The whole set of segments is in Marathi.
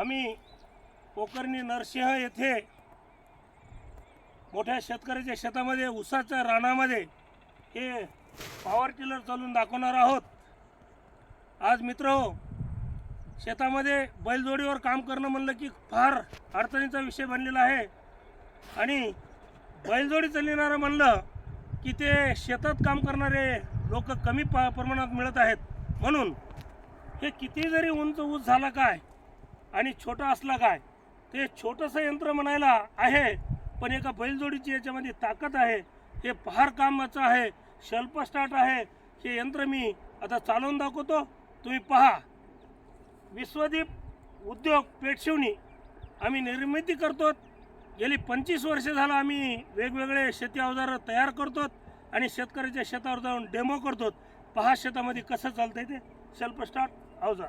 आम्ही पोकर्णी नरसिंह येथे मोठ्या शेतकऱ्याच्या शेतामध्ये ऊसाच्या रानामध्ये हे पॉवर टिलर चालून दाखवणार आहोत. आज मित्र शेतामध्ये बैलजोडीवर काम करणं म्हणलं की फार अडचणीचा विषय बनलेला आहे. आणि बैलजोडी चालविणारं म्हणलं की ते शेतात काम करणारे लोक कमी पा प्रमाणात मिळत आहेत. म्हणून हे किती जरी उंच ऊस झाला काय आणि छोटा असला काय? ते छोटंसं यंत्र म्हणायला आहे पण एका बैलजोडीची याच्यामध्ये ताकद आहे. हे फार कामाचं आहे. शेल्फ स्टार्ट आहे. हे यंत्र मी आता चालवून दाखवतो. तुम्ही पहा. विश्वदीप उद्योग पेटशिवणी. आम्ही निर्मिती करतो गेली पंचवीस वर्ष झालं आम्ही वेगवेगळे शेती अवजारं तयार करतो आणि शेतकऱ्याच्या शेतावर जाऊन डेमो करतो पहा शेतामध्ये कसं चालतंय ते. सेल्फ स्टार्ट अवजार.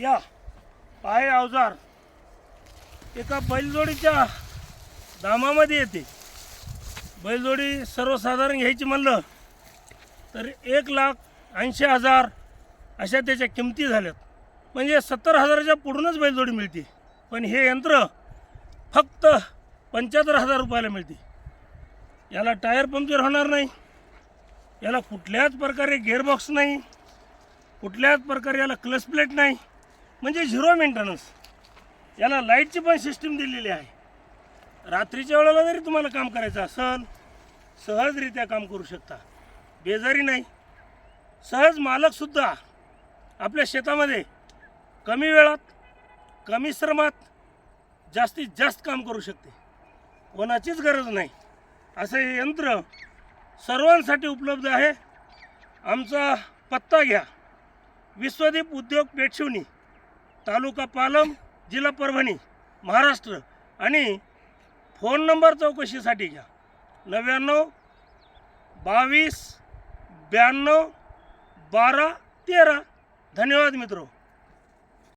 या. आहे अवजार. एका बैलजोडीच्या दामामध्ये येते. बैलजोडी सर्वसाधारण घ्यायची म्हणलं तर एक लाख ऐंशी हजार अशा त्याच्या किमती झाल्यात. म्हणजे सत्तर हजाराच्या पुढूनच बैलजोडी मिळते. पण हे यंत्र फक्त पंच्याहत्तर हजार रुपयाला मिळते. याला टायर पंक्चर होणार नाही. याला कुठल्याच प्रकारे गेअरबॉक्स नाही. कुठल्याच प्रकारे याला क्लच प्लेट नाही. म्हणजे झिरो मेंटेनन्स याला लाईटची पण सिस्टीम दिलेली आहे. रात्रीच्या वेळेला जरी तुम्हाला काम करायचं असेल सहजरित्या काम करू शकता. बेजारी नाही. सहज मालकसुद्धा आपल्या शेतामध्ये कमी वेळात कमी श्रमात जास्तीत जास्त काम करू शकते. कोणाचीच गरज नाही. असं हे यंत्र सर्वांसाठी उपलब्ध आहे. आमचा पत्ता घ्या. विश्वदीप उद्योग पेटशिवणी. तालुका पालम जिल्हा परभणी महाराष्ट्र. आणि फोन नंबर चौकशीसाठी घ्या. नव्याण्णव बावीस ब्याण्णव बारा तेरा. धन्यवाद मित्रो.